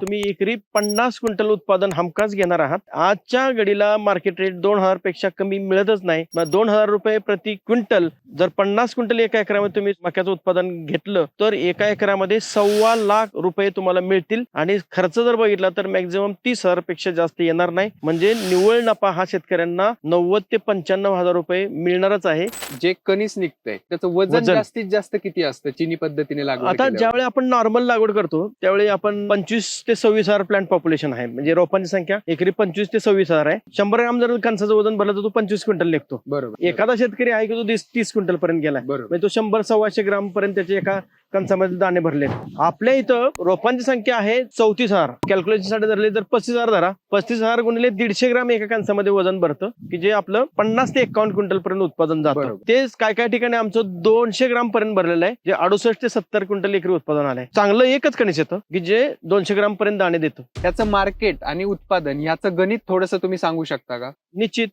तुम्ही एकरी पन्नास क्विंटल उत्पादन हमखास घेणार आहात. आजच्या घडीला मार्केट रेट दोन हजारपेक्षा कमी मिळतच नाही. मग दोन हजार रुपये प्रति क्विंटल जर पन्नास क्विंटल एका एकरामध्ये तुम्ही मक्याचं उत्पादन घेतलं तर एका एकरामध्ये सव्वा लाख रुपये तुम्हाला मिळतील. आणि खर्च जर बघितला तर मॅक्झिमम तीस हजारपेक्षा जास्त येणार नाही. म्हणजे निव्वळ नफा हा शेतकऱ्यांना नव्वद ते पंच्याण्णव हजार रुपये मिळणारच आहे. जे कणीस निघतंय त्याचं वजन वजन. जास्तीत जास्त किती असतं चिनी पद्धतीने लागवड आता केल्यावर? ज्यावेळी आपण नॉर्मल लागवड करतो त्यावेळी आपण पंचवीस ते सव्वीस हजार प्लांट पॉप्युलेशन आहे. म्हणजे रोपांची संख्या एकरी पंचवीस ते सव्वीस हजार आहे. शंभर ग्राम जर कणसाचं वजन भरलं तर तो पंचवीस क्विंटल निघतो. बरोबर. एखादा शेतकरी आहे की तो तीस तीस क्विंटल पर्यंत गेलाय. बरोबर. म्हणजे तो शंभर सव्वाशे ग्राम पर्यंत त्याचे एका कणसामध्ये दाणे भरले आपल्या इथं रोपांची संख्या आहे चौतीस हजार. कॅल्क्युलेशनसाठी धरले तर पस्तीस हजार धरा. पस्तीस हजार गुणिले दीडशे ग्राम एका कणसामध्ये वजन भरतं की जे आपलं पन्नास ते एकावन्न क्विंटल पर्यंत उत्पादन जातं. बरोबर. तेच काय काय ठिकाणी आमचं दोनशे ग्राम पर्यंत भरलेलं आहे जे अडुसष्ट ते सत्तर क्विंटल एकरी उत्पादन आलंय. चांगलं एकच कणीस येतं की जे दोनशे ग्राम पर्यंत दाणे देतं. त्याचं मार्केट आणि उत्पादन याचं गणित थोडस तुम्ही सांगू शकता का? निश्चित.